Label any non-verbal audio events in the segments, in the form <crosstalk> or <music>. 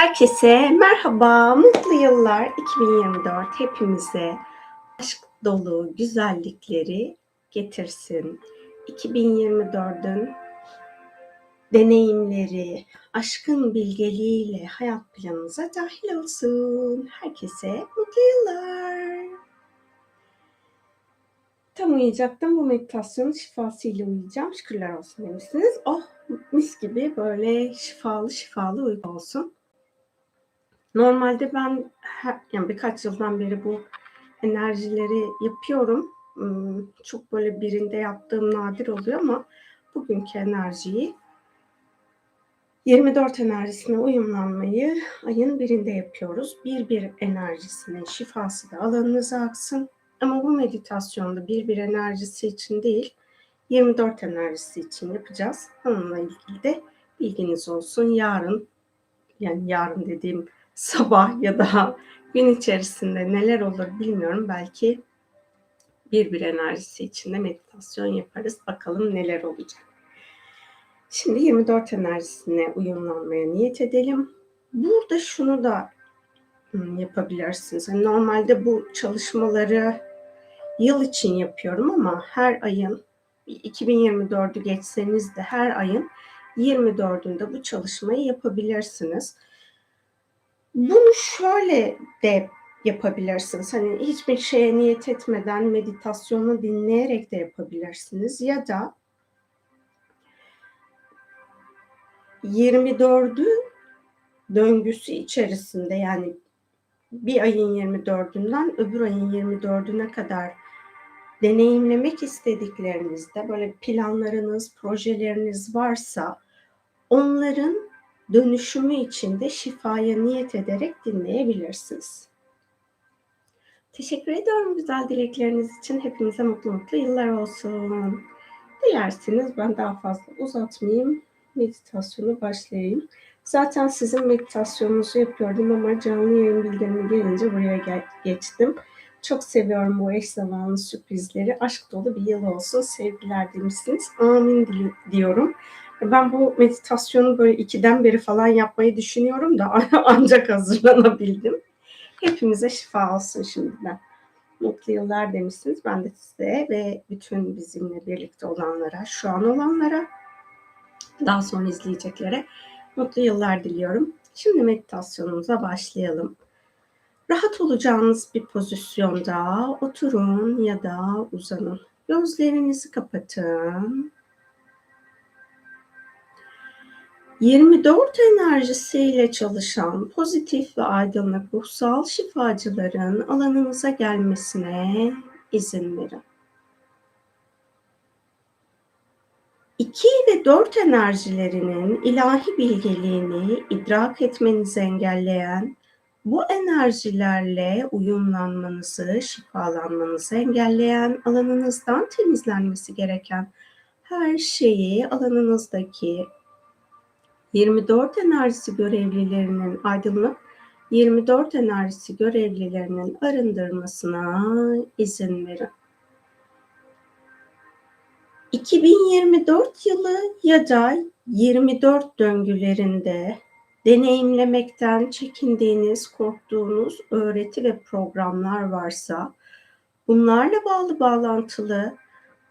Herkese merhaba, mutlu yıllar 2024 hepimize aşk dolu güzellikleri getirsin. 2024'ün deneyimleri, aşkın bilgeliğiyle hayat planınıza dahil olsun. Herkese mutlu yıllar. Tam uyuyacaktım bu meditasyonun şifasıyla uyuyacağım. Şükürler olsun demişsiniz. Oh mis gibi böyle şifalı şifalı uyku olsun. Normalde ben her, yani birkaç yıldan beri bu enerjileri yapıyorum. Hmm, Çok böyle birinde yaptığım nadir oluyor ama bugünkü enerjiyi 24 enerjisine uyumlanmayı ayın birinde yapıyoruz. Bir bir enerjisinin şifası da alanınıza aksın. Ama bu meditasyonda bir bir enerjisi için değil, 24 enerjisi için yapacağız. Onunla ilgili de bilginiz olsun. Yarın, yani yarın dediğim sabah ya da gün içerisinde neler olur bilmiyorum. Belki bir bir enerjisi içinde meditasyon yaparız. Bakalım neler olacak. Şimdi 24 enerjisine uyumlanmaya niyet edelim. Burada şunu da hmm, yapabilirsiniz. Hani normalde bu çalışmaları yıl için yapıyorum ama her ayın 2024'ü geçseniz de her ayın 24'ünde bu çalışmayı yapabilirsiniz. Bunu şöyle de yapabilirsiniz. Hani hiçbir şeye niyet etmeden meditasyonu dinleyerek de yapabilirsiniz. Ya da 24'ü döngüsü içerisinde yani bir ayın 24'ünden öbür ayın 24'üne kadar deneyimlemek istediklerinizde böyle planlarınız, projeleriniz varsa onların dönüşümü için de şifaya niyet ederek dinleyebilirsiniz. Teşekkür ediyorum güzel dilekleriniz için. Hepinize mutlu mutlu yıllar olsun. Dilerseniz ben daha fazla uzatmayayım. Meditasyonu başlayayım. Zaten sizin meditasyonunuzu yapıyordum ama canlı yayın bildirimi gelince buraya geçtim. Çok seviyorum bu eş zamanlı sürprizleri. Aşk dolu bir yıl olsun. Sevgiler demişsiniz. Amin diyorum. Ben bu meditasyonu böyle ikiden beri falan yapmayı düşünüyorum da <laughs> ancak hazırlanabildim. Hepimize şifa olsun şimdiden. Mutlu yıllar demişsiniz. Ben de size ve bütün bizimle birlikte olanlara, şu an olanlara, daha sonra izleyeceklere mutlu yıllar diliyorum. Şimdi meditasyonumuza başlayalım. Rahat olacağınız bir pozisyonda oturun ya da uzanın. Gözlerinizi kapatın. 24 enerjisiyle çalışan pozitif ve aydınlık ruhsal şifacıların alanınıza gelmesine izin verin. 2 ve 4 enerjilerinin ilahi bilgeliğini idrak etmenizi engelleyen, bu enerjilerle uyumlanmanızı, şifalanmanızı engelleyen, alanınızdan temizlenmesi gereken her şeyi alanınızdaki 24 enerjisi görevlilerinin aydınlık 24 enerjisi görevlilerinin arındırmasına izin verin. 2024 yılı ya da 24 döngülerinde deneyimlemekten çekindiğiniz, korktuğunuz öğreti ve programlar varsa bunlarla bağlı bağlantılı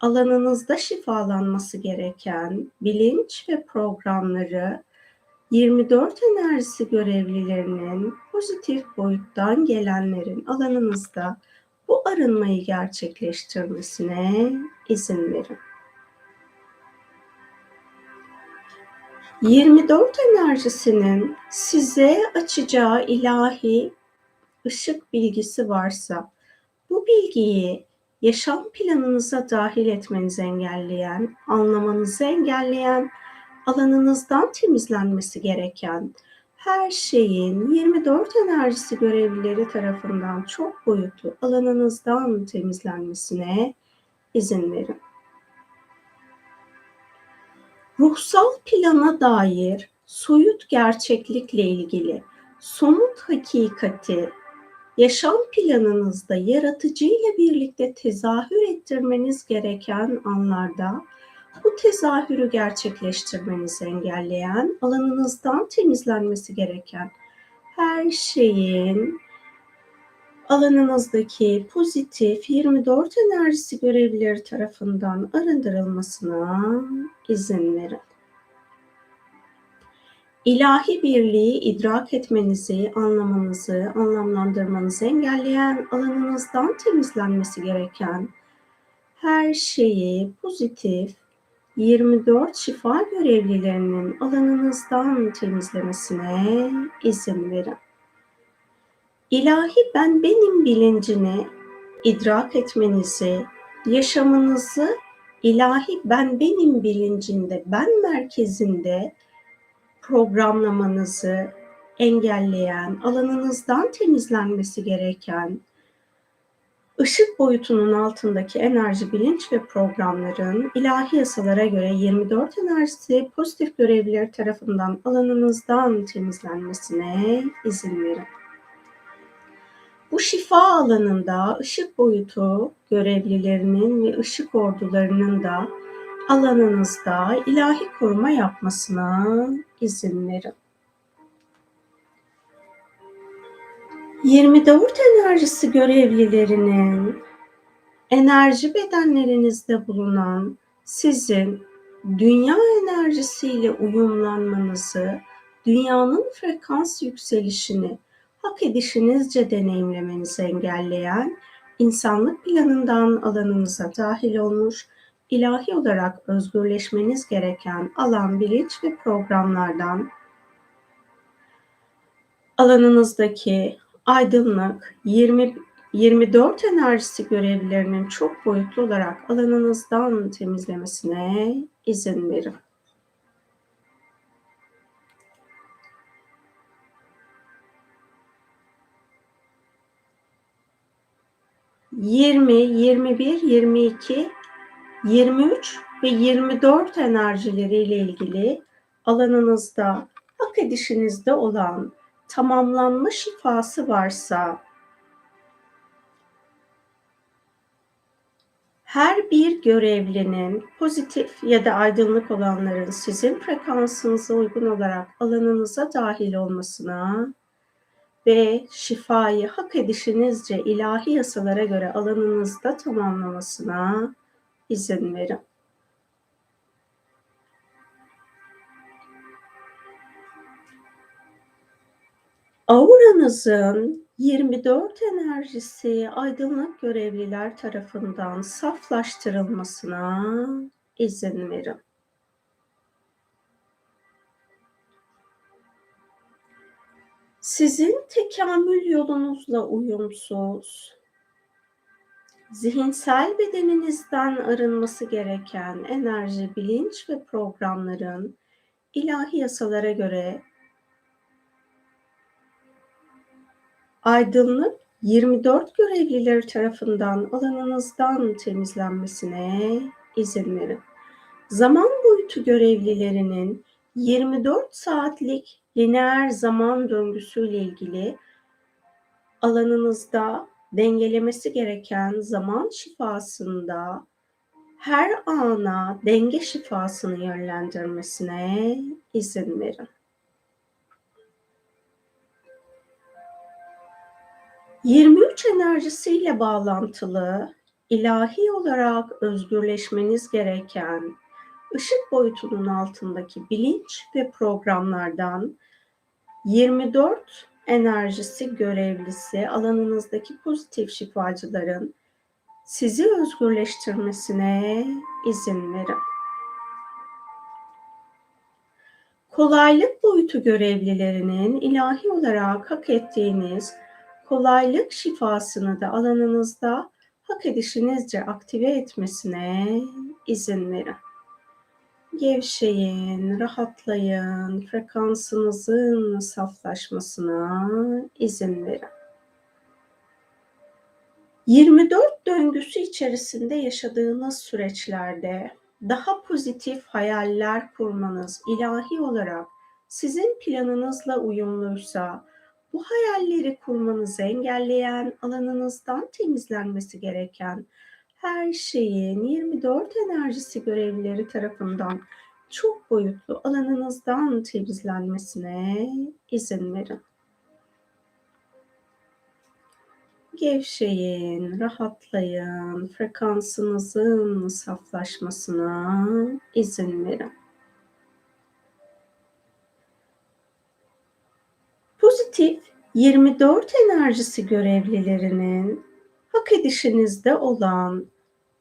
alanınızda şifalanması gereken bilinç ve programları 24 enerjisi görevlilerinin pozitif boyuttan gelenlerin alanınızda bu arınmayı gerçekleştirmesine izin verin. 24 enerjisinin size açacağı ilahi ışık bilgisi varsa bu bilgiyi yaşam planınıza dahil etmenizi engelleyen, anlamanızı engelleyen, alanınızdan temizlenmesi gereken her şeyin 24 enerjisi görevlileri tarafından çok boyutlu alanınızdan temizlenmesine izin verin. Ruhsal plana dair soyut gerçeklikle ilgili somut hakikati yaşam planınızda yaratıcı ile birlikte tezahür ettirmeniz gereken anlarda bu tezahürü gerçekleştirmenizi engelleyen, alanınızdan temizlenmesi gereken her şeyin alanınızdaki pozitif 24 enerjisi görevlileri tarafından arındırılmasına izin verin. İlahi birliği idrak etmenizi, anlamanızı, anlamlandırmanızı engelleyen alanınızdan temizlenmesi gereken her şeyi pozitif 24 şifa görevlilerinin alanınızdan temizlemesine izin verin. İlahi ben benim bilincini idrak etmenizi, yaşamınızı ilahi ben benim bilincinde, ben merkezinde programlamanızı engelleyen, alanınızdan temizlenmesi gereken ışık boyutunun altındaki enerji, bilinç ve programların ilahi yasalara göre 24 enerjisi pozitif görevliler tarafından alanınızdan temizlenmesine izin verin. Bu şifa alanında ışık boyutu görevlilerinin ve ışık ordularının da alanınızda ilahi koruma yapmasına izin verin. 24 enerjisi görevlilerinin enerji bedenlerinizde bulunan sizin dünya enerjisiyle uyumlanmanızı, dünyanın frekans yükselişini hak edişinizce deneyimlemenizi engelleyen insanlık planından alanınıza dahil olmuş, ilahi olarak özgürleşmeniz gereken alan, bilinç ve programlardan alanınızdaki aydınlık 20 24 enerjisi görevlilerinin çok boyutlu olarak alanınızdan temizlemesine izin verin. 20, 21, 22, 23 ve 24 enerjileriyle ilgili alanınızda hak edişinizde olan tamamlanma şifası varsa her bir görevlinin pozitif ya da aydınlık olanların sizin frekansınıza uygun olarak alanınıza dahil olmasına ve şifayı hak edişinizce ilahi yasalara göre alanınızda tamamlamasına izin verin. Auranızın 24 enerjisi aydınlık görevliler tarafından saflaştırılmasına izin verin. Sizin tekamül yolunuzla uyumsuz, zihinsel bedeninizden arınması gereken enerji, bilinç ve programların ilahi yasalara göre aydınlık 24 görevlileri tarafından alanınızdan temizlenmesine izin verin. Zaman boyutu görevlilerinin 24 saatlik lineer zaman döngüsüyle ilgili alanınızda dengelemesi gereken zaman şifasında her ana denge şifasını yönlendirmesine izin verin. ...23 enerjisiyle bağlantılı, ilahi olarak özgürleşmeniz gereken ışık boyutunun altındaki bilinç ve programlardan 24 enerjisi görevlisi alanınızdaki pozitif şifacıların sizi özgürleştirmesine izin verin. Kolaylık boyutu görevlilerinin ilahi olarak hak ettiğiniz kolaylık şifasını da alanınızda hak edişinizce aktive etmesine izin verin. Gevşeyin, rahatlayın, frekansınızın saflaşmasına izin verin. 24 döngüsü içerisinde yaşadığınız süreçlerde daha pozitif hayaller kurmanız ilahi olarak sizin planınızla uyumluysa bu hayalleri kurmanızı engelleyen, alanınızdan temizlenmesi gereken her şeyin 24 enerjisi görevlileri tarafından çok boyutlu alanınızdan temizlenmesine izin verin. Gevşeyin, rahatlayın, frekansınızın saflaşmasına izin verin. Pozitif 24 enerjisi görevlilerinin hak edişinizde olan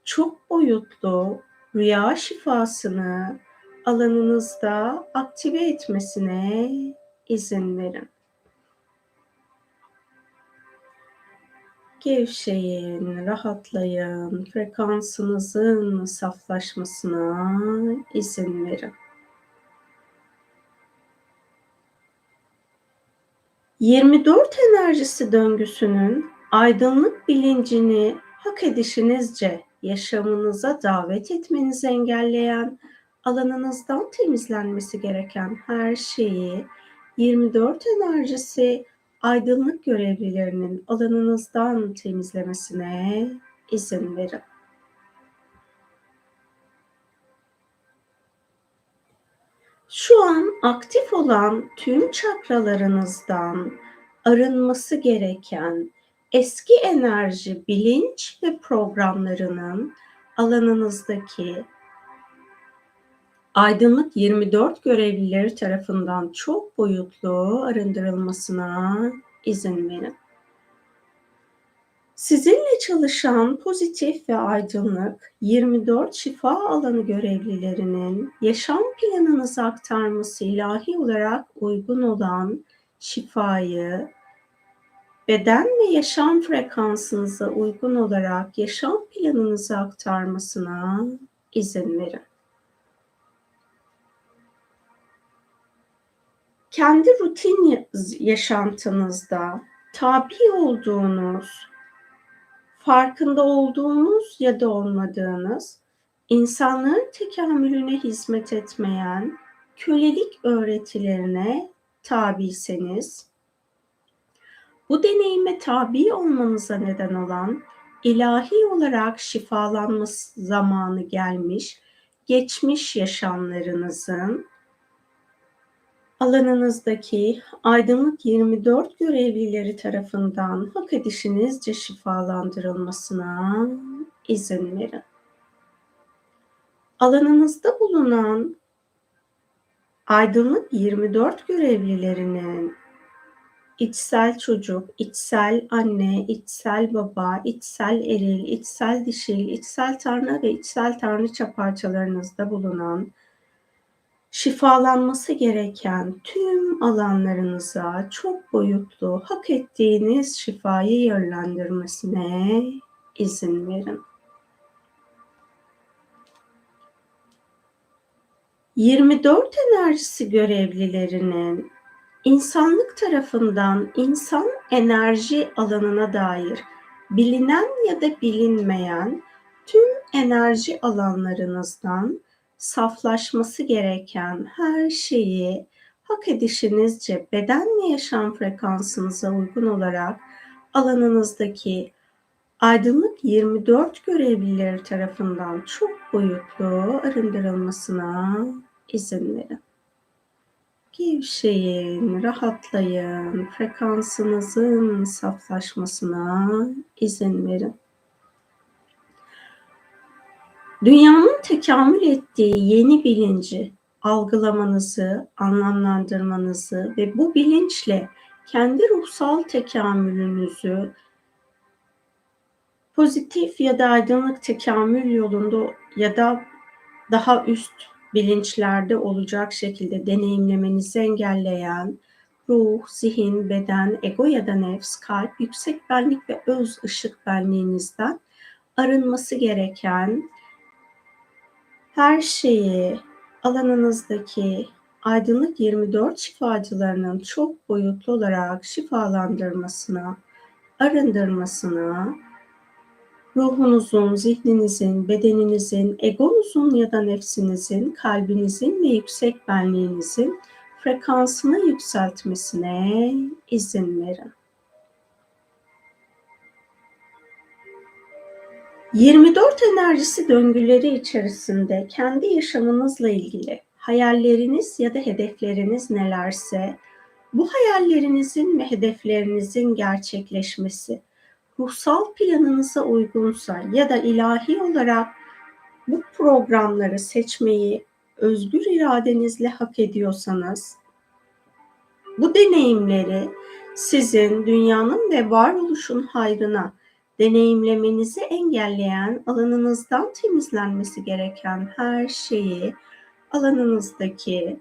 çok boyutlu rüya şifasını alanınızda aktive etmesine izin verin. Gevşeyin, rahatlayın, frekansınızın saflaşmasına izin verin. 24 enerjisi döngüsünün aydınlık bilincini hak edişinizce yaşamınıza davet etmenizi engelleyen, alanınızdan temizlenmesi gereken her şeyi 24 enerjisi aydınlık görevlilerinin alanınızdan temizlemesine izin verin. Şu an aktif olan tüm çakralarınızdan arınması gereken eski enerji, bilinç ve programlarının alanınızdaki aydınlık 24 görevlileri tarafından çok boyutlu arındırılmasına izin verin. Sizinle çalışan pozitif ve aydınlık 24 şifa alanı görevlilerinin yaşam planınızı aktarması ilahi olarak uygun olan şifayı beden ve yaşam frekansınıza uygun olarak yaşam planınızı aktarmasına izin verin. Kendi rutin yaşantınızda tabi olduğunuz, farkında olduğunuz ya da olmadığınız, insanlığın tekamülüne hizmet etmeyen kölelik öğretilerine tabiseniz, bu deneyime tabi olmanıza neden olan ilahi olarak şifalanması zamanı gelmiş, geçmiş yaşamlarınızın alanınızdaki aydınlık 24 görevlileri tarafından hak edişinizce şifalandırılmasına izin verin. Alanınızda bulunan aydınlık 24 görevlilerinin içsel çocuk, içsel anne, içsel baba, içsel eril, içsel dişil, içsel tanrı ve içsel tanrıça parçalarınızda bulunan şifalanması gereken tüm alanlarınıza çok boyutlu hak ettiğiniz şifayı yönlendirmesine izin verin. 24 enerjisi görevlilerinin insanlık tarafından insan enerji alanına dair bilinen ya da bilinmeyen tüm enerji alanlarınızdan saflaşması gereken her şeyi hak edişinizce beden ve yaşam frekansınıza uygun olarak alanınızdaki aydınlık 24 görevlileri tarafından çok boyutlu arındırılmasına izin verin. Gevşeyin, rahatlayın, frekansınızın saflaşmasına izin verin. Dünyanın tekamül ettiği yeni bilinci algılamanızı, anlamlandırmanızı ve bu bilinçle kendi ruhsal tekamülünüzü pozitif ya da aydınlık tekamül yolunda ya da daha üst bilinçlerde olacak şekilde deneyimlemenizi engelleyen ruh, zihin, beden, ego ya da nefs, kalp, yüksek benlik ve öz ışık benliğinizden arınması gereken her şeyi alanınızdaki aydınlık 24 şifacılarının çok boyutlu olarak şifalandırmasına, arındırmasına, ruhunuzun, zihninizin, bedeninizin, egonuzun ya da nefsinizin, kalbinizin ve yüksek benliğinizin frekansını yükseltmesine izin verin. 24 enerjisi döngüleri içerisinde kendi yaşamınızla ilgili hayalleriniz ya da hedefleriniz nelerse bu hayallerinizin ve hedeflerinizin gerçekleşmesi, ruhsal planınıza uygunsa ya da ilahi olarak bu programları seçmeyi özgür iradenizle hak ediyorsanız bu deneyimleri sizin dünyanın ve varoluşun hayrına deneyimlemenizi engelleyen alanınızdan temizlenmesi gereken her şeyi alanınızdaki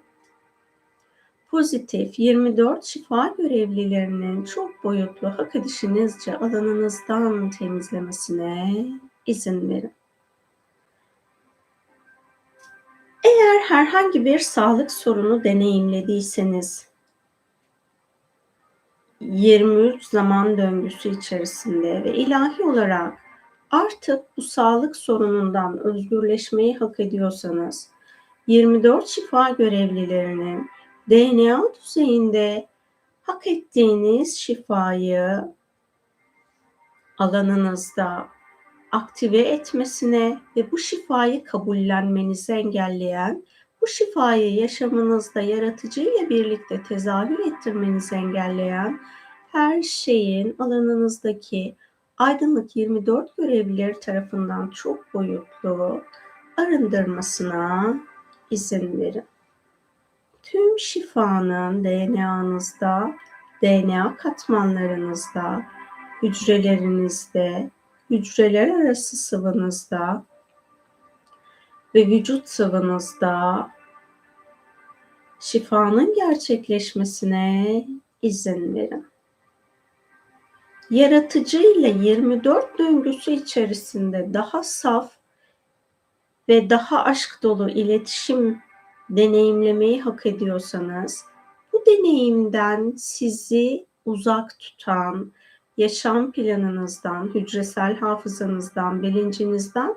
pozitif 24 şifa görevlilerinin çok boyutlu hak edişinizce alanınızdan temizlemesine izin verin. Eğer herhangi bir sağlık sorunu deneyimlediyseniz 23 zaman döngüsü içerisinde ve ilahi olarak artık bu sağlık sorunundan özgürleşmeyi hak ediyorsanız 24 şifa görevlilerinin DNA düzeyinde hak ettiğiniz şifayı alanınızda aktive etmesine ve bu şifayı kabullenmenizi engelleyen, bu şifayı yaşamınızda yaratıcıyla birlikte tezahür ettirmenizi engelleyen her şeyin alanınızdaki aydınlık 24 görevlileri tarafından çok boyutlu arındırmasına izin verin. Tüm şifanın DNA'nızda, DNA katmanlarınızda, hücrelerinizde, hücreler arası sıvınızda ve vücut sıvınızda şifanın gerçekleşmesine izin verin. Yaratıcı ile 24 döngüsü içerisinde daha saf ve daha aşk dolu iletişim deneyimlemeyi hak ediyorsanız bu deneyimden sizi uzak tutan, yaşam planınızdan, hücresel hafızanızdan, bilincinizden,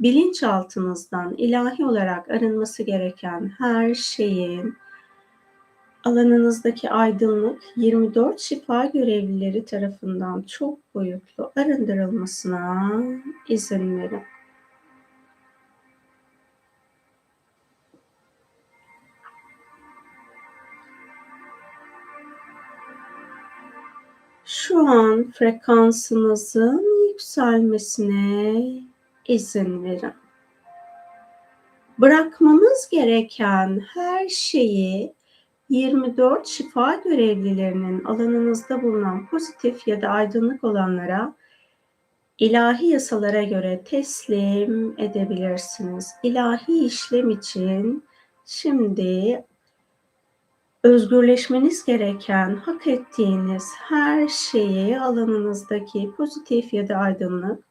bilinçaltınızdan ilahi olarak arınması gereken her şeyin alanınızdaki aydınlık 24 şifa görevlileri tarafından çok boyutlu arındırılmasına izin verin. şu an frekansınızın yükselmesine izin verin. Bırakmanız gereken her şeyi 24 şifa görevlilerinin alanınızda bulunan pozitif ya da aydınlık olanlara ilahi yasalara göre teslim edebilirsiniz. İlahi işlem için şimdi özgürleşmeniz gereken, hak ettiğiniz her şeyi alanınızdaki pozitif ya da aydınlık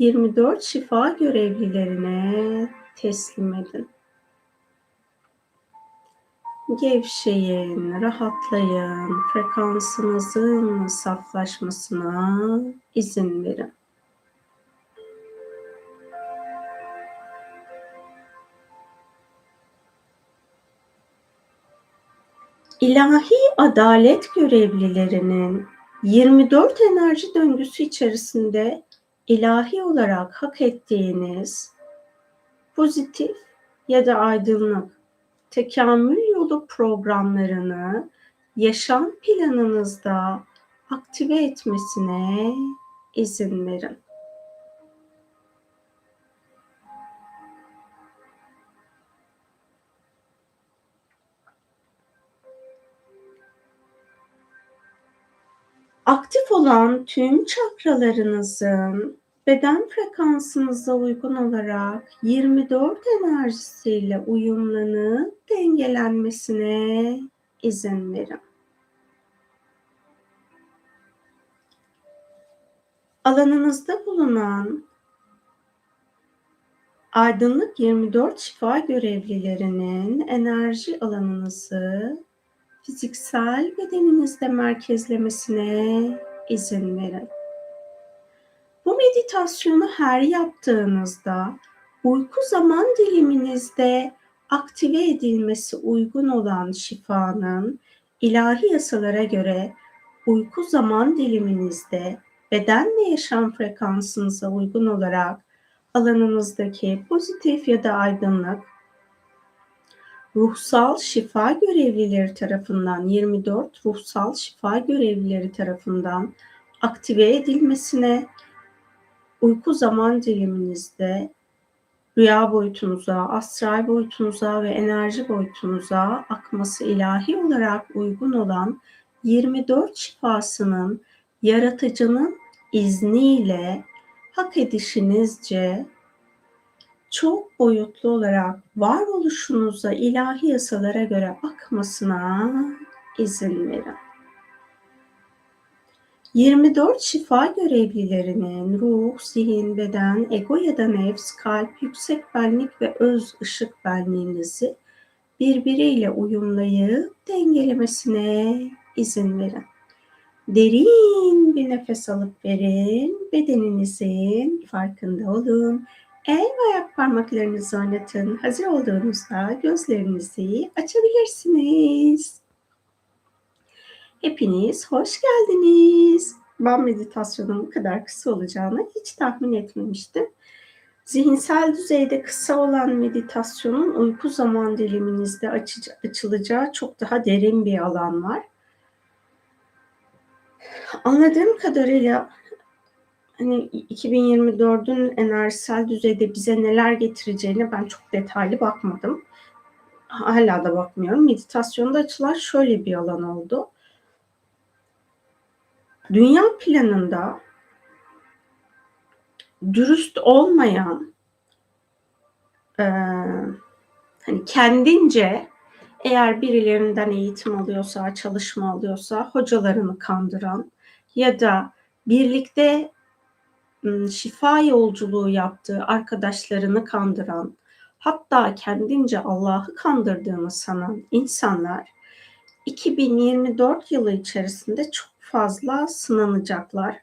24 şifa görevlilerine teslim edin. Gevşeyin, rahatlayın, frekansınızın saflaşmasına izin verin. İlahi adalet görevlilerinin 24 enerji döngüsü içerisinde ilahi olarak hak ettiğiniz pozitif ya da aydınlık tekamül yolu programlarını yaşam planınızda aktive etmesine izin verin. aktif olan tüm çakralarınızın beden frekansınıza uygun olarak 24 enerjisiyle uyumlanıp dengelenmesine izin verin. Alanınızda bulunan aydınlık 24 şifa görevlilerinin enerji alanınızı fiziksel bedeninizde merkezlemesine izin verin. Meditasyonu her yaptığınızda uyku zaman diliminizde aktive edilmesi uygun olan şifanın ilahi yasalara göre uyku zaman diliminizde beden ve yaşam frekansınıza uygun olarak alanınızdaki pozitif ya da aydınlık ruhsal şifa görevlileri tarafından 24 ruhsal şifa görevlileri tarafından aktive edilmesine, uyku zaman diliminizde rüya boyutunuza, astral boyutunuza ve enerji boyutunuza akması ilahi olarak uygun olan 24 şifasının yaratıcının izniyle hak edişinizce çok boyutlu olarak varoluşunuza ilahi yasalara göre akmasına izin verin. 24 şifa görevlilerinin ruh, zihin, beden, ego ya da nefs, kalp, yüksek benlik ve öz ışık benliğinizi birbiriyle uyumlayıp dengelemesine izin verin. Derin bir nefes alıp verin. Bedeninizin farkında olun. El ve ayak parmaklarınızı oynatın. Hazır olduğunuzda gözlerinizi açabilirsiniz. Hepiniz hoş geldiniz. Ben meditasyonun bu kadar kısa olacağını hiç tahmin etmemiştim. Zihinsel düzeyde kısa olan meditasyonun uyku zaman diliminizde açılacağı çok daha derin bir alan var. Anladığım kadarıyla hani 2024'ün enerjisel düzeyde bize neler getireceğine ben çok detaylı bakmadım. Hala da bakmıyorum. Meditasyonda açılan şöyle bir alan oldu. Dünya planında dürüst olmayan e, hani kendince eğer birilerinden eğitim alıyorsa, çalışma alıyorsa hocalarını kandıran ya da birlikte şifa yolculuğu yaptığı arkadaşlarını kandıran, hatta kendince Allah'ı kandırdığını sanan insanlar 2024 yılı içerisinde çok fazla sınanacaklar.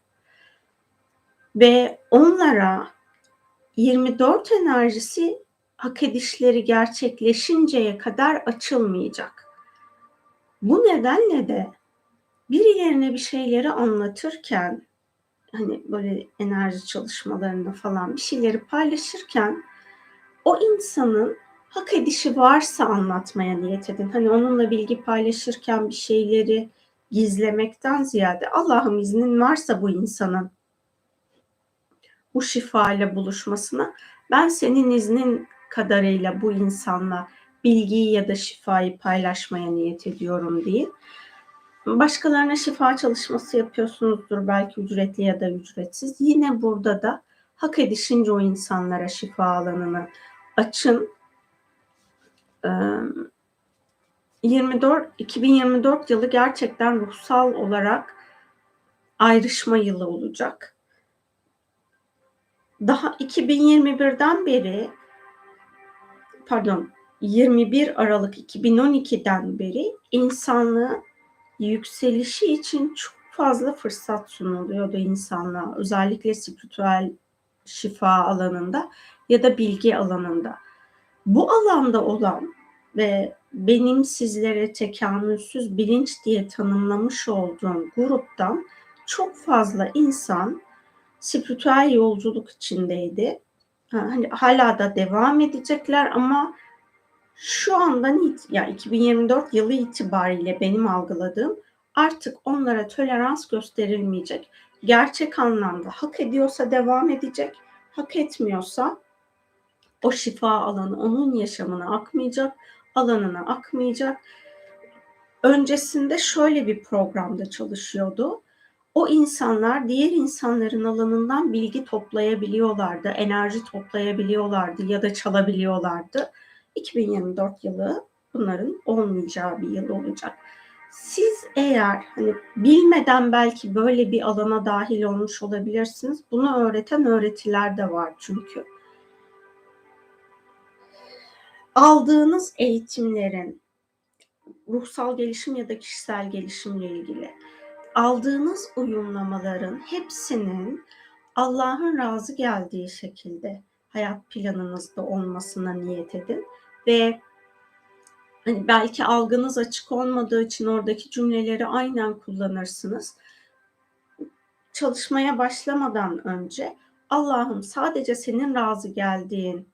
Ve onlara 24 enerjisi hak edişleri gerçekleşinceye kadar açılmayacak. Bu nedenle de birilerine bir şeyleri anlatırken hani böyle enerji çalışmalarını falan bir şeyleri paylaşırken o insanın hak edişi varsa anlatmaya niyet edin. Hani onunla bilgi paylaşırken bir şeyleri gizlemekten ziyade Allah'ım iznin varsa bu insanın bu şifa ile buluşmasına ben senin iznin kadarıyla bu insanla bilgiyi ya da şifayı paylaşmaya niyet ediyorum diye. Başkalarına şifa çalışması yapıyorsunuzdur belki ücretli ya da ücretsiz. Yine burada da hak edişince o insanlara şifa alanını açın. 24 2024 yılı gerçekten ruhsal olarak ayrışma yılı olacak. Daha 2021'den beri pardon 21 Aralık 2012'den beri insanlığı yükselişi için çok fazla fırsat sunuluyordu insanlığa. Özellikle spiritüel şifa alanında ya da bilgi alanında. Bu alanda olan ve benim sizlere tekamülsüz bilinç diye tanımlamış olduğum gruptan çok fazla insan spiritüel yolculuk içindeydi. Hani hala da devam edecekler ama şu andan ya 2024 yılı itibariyle benim algıladığım artık onlara tolerans gösterilmeyecek. Gerçek anlamda hak ediyorsa devam edecek, hak etmiyorsa o şifa alanı onun yaşamına akmayacak, alanına akmayacak. Öncesinde şöyle bir programda çalışıyordu. O insanlar diğer insanların alanından bilgi toplayabiliyorlardı, enerji toplayabiliyorlardı ya da çalabiliyorlardı 2024 yılı bunların olmayacağı bir yıl olacak. Siz eğer hani bilmeden belki böyle bir alana dahil olmuş olabilirsiniz. Bunu öğreten öğretiler de var çünkü. Aldığınız eğitimlerin ruhsal gelişim ya da kişisel gelişimle ilgili aldığınız uyumlamaların hepsinin Allah'ın razı geldiği şekilde hayat planınızda olmasına niyet edin ve hani belki algınız açık olmadığı için oradaki cümleleri aynen kullanırsınız. Çalışmaya başlamadan önce Allah'ım sadece senin razı geldiğin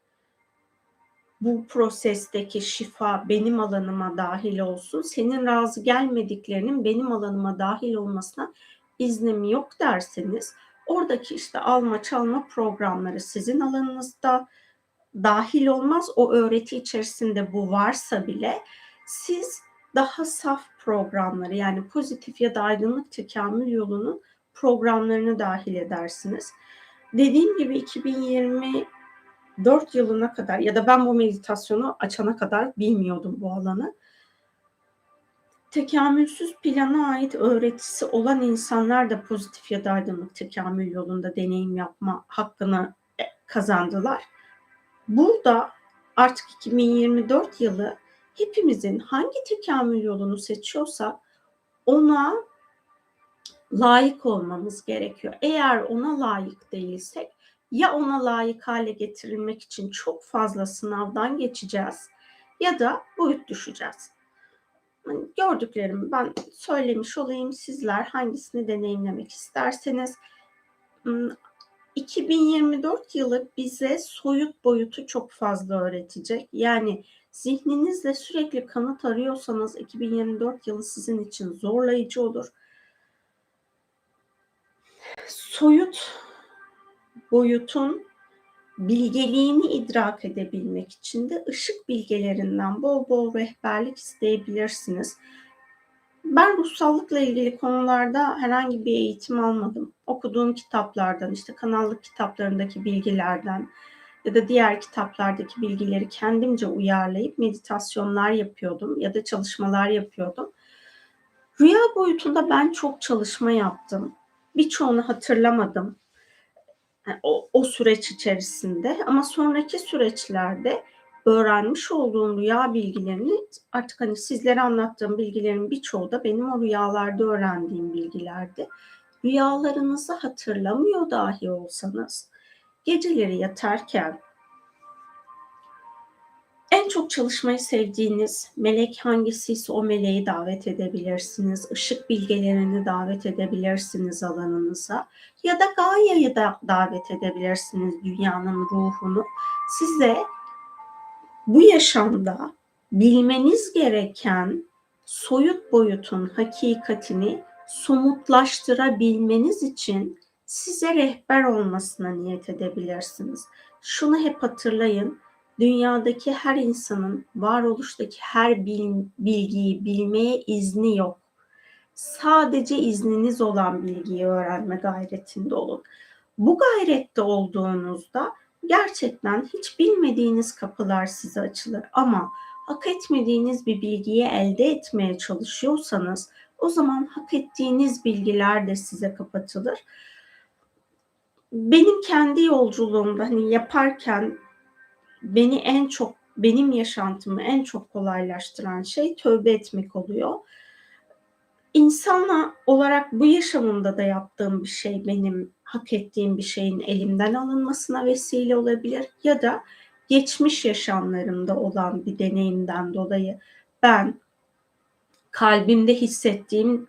bu prosesteki şifa benim alanıma dahil olsun. Senin razı gelmediklerinin benim alanıma dahil olmasına iznim yok derseniz oradaki işte alma çalma programları sizin alanınızda dahil olmaz. O öğreti içerisinde bu varsa bile siz daha saf programları yani pozitif ya da aydınlık tekamül yolunun programlarını dahil edersiniz. Dediğim gibi 2024 yılına kadar ya da ben bu meditasyonu açana kadar bilmiyordum bu alanı. Tekamülsüz plana ait öğretisi olan insanlar da pozitif ya da aydınlık tekamül yolunda deneyim yapma hakkını e, kazandılar. Burada artık 2024 yılı hepimizin hangi tekamül yolunu seçiyorsa ona layık olmamız gerekiyor. Eğer ona layık değilsek ya ona layık hale getirilmek için çok fazla sınavdan geçeceğiz ya da boyut düşeceğiz. Hani gördüklerimi ben söylemiş olayım. Sizler hangisini deneyimlemek isterseniz 2024 yılı bize soyut boyutu çok fazla öğretecek. Yani zihninizle sürekli kanıt arıyorsanız 2024 yılı sizin için zorlayıcı olur. Soyut boyutun bilgeliğini idrak edebilmek için de ışık bilgelerinden bol bol rehberlik isteyebilirsiniz. Ben ruhsallıkla ilgili konularda herhangi bir eğitim almadım. Okuduğum kitaplardan, işte kanallık kitaplarındaki bilgilerden ya da diğer kitaplardaki bilgileri kendimce uyarlayıp meditasyonlar yapıyordum ya da çalışmalar yapıyordum. Rüya boyutunda ben çok çalışma yaptım. Birçoğunu hatırlamadım o, o süreç içerisinde ama sonraki süreçlerde öğrenmiş olduğum rüya bilgilerini artık hani sizlere anlattığım bilgilerin birçoğu da benim o rüyalarda öğrendiğim bilgilerdi. Rüyalarınızı hatırlamıyor dahi olsanız geceleri yatarken en çok çalışmayı sevdiğiniz melek hangisiyse o meleği davet edebilirsiniz. Işık bilgelerini davet edebilirsiniz alanınıza. Ya da Gaia'yı da davet edebilirsiniz dünyanın ruhunu. Size bu yaşamda bilmeniz gereken soyut boyutun hakikatini somutlaştırabilmeniz için size rehber olmasına niyet edebilirsiniz. Şunu hep hatırlayın dünyadaki her insanın varoluştaki her bilgiyi bilmeye izni yok. Sadece izniniz olan bilgiyi öğrenme gayretinde olun. Bu gayrette olduğunuzda gerçekten hiç bilmediğiniz kapılar size açılır ama hak etmediğiniz bir bilgiyi elde etmeye çalışıyorsanız o zaman hak ettiğiniz bilgiler de size kapatılır. Benim kendi yolculuğumda hani yaparken beni en çok benim yaşantımı en çok kolaylaştıran şey tövbe etmek oluyor. İnsanla olarak bu yaşamımda da yaptığım bir şey benim hak ettiğim bir şeyin elimden alınmasına vesile olabilir ya da geçmiş yaşamlarımda olan bir deneyimden dolayı ben kalbimde hissettiğim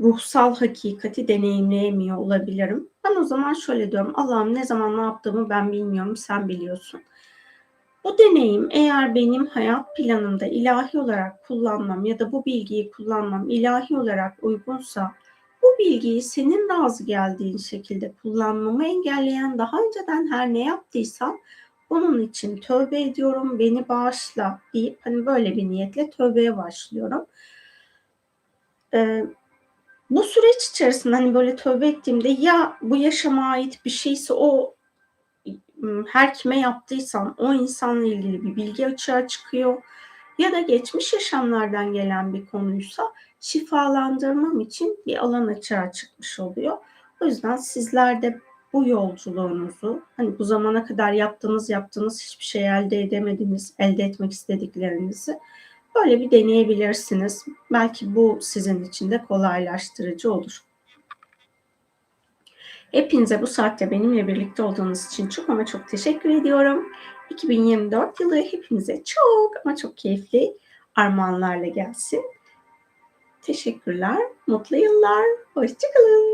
ruhsal hakikati deneyimleyemiyor olabilirim. Ben o zaman şöyle diyorum. Allah'ım ne zaman ne yaptığımı ben bilmiyorum, sen biliyorsun. Bu deneyim eğer benim hayat planımda ilahi olarak kullanmam ya da bu bilgiyi kullanmam ilahi olarak uygunsa bu bilgiyi senin razı geldiğin şekilde kullanmamı engelleyen daha önceden her ne yaptıysam onun için tövbe ediyorum, beni bağışla deyip hani böyle bir niyetle tövbeye başlıyorum. Ee, bu süreç içerisinde hani böyle tövbe ettiğimde ya bu yaşama ait bir şeyse o her kime yaptıysam o insanla ilgili bir bilgi açığa çıkıyor ya da geçmiş yaşamlardan gelen bir konuysa şifalandırmam için bir alan açığa çıkmış oluyor. O yüzden sizler de bu yolculuğunuzu hani bu zamana kadar yaptığınız yaptığınız hiçbir şey elde edemediğiniz, elde etmek istediklerinizi böyle bir deneyebilirsiniz. Belki bu sizin için de kolaylaştırıcı olur. Hepinize bu saatte benimle birlikte olduğunuz için çok ama çok teşekkür ediyorum. 2024 yılı hepinize çok ama çok keyifli armağanlarla gelsin. Teşekkürler, mutlu yıllar, hoşçakalın.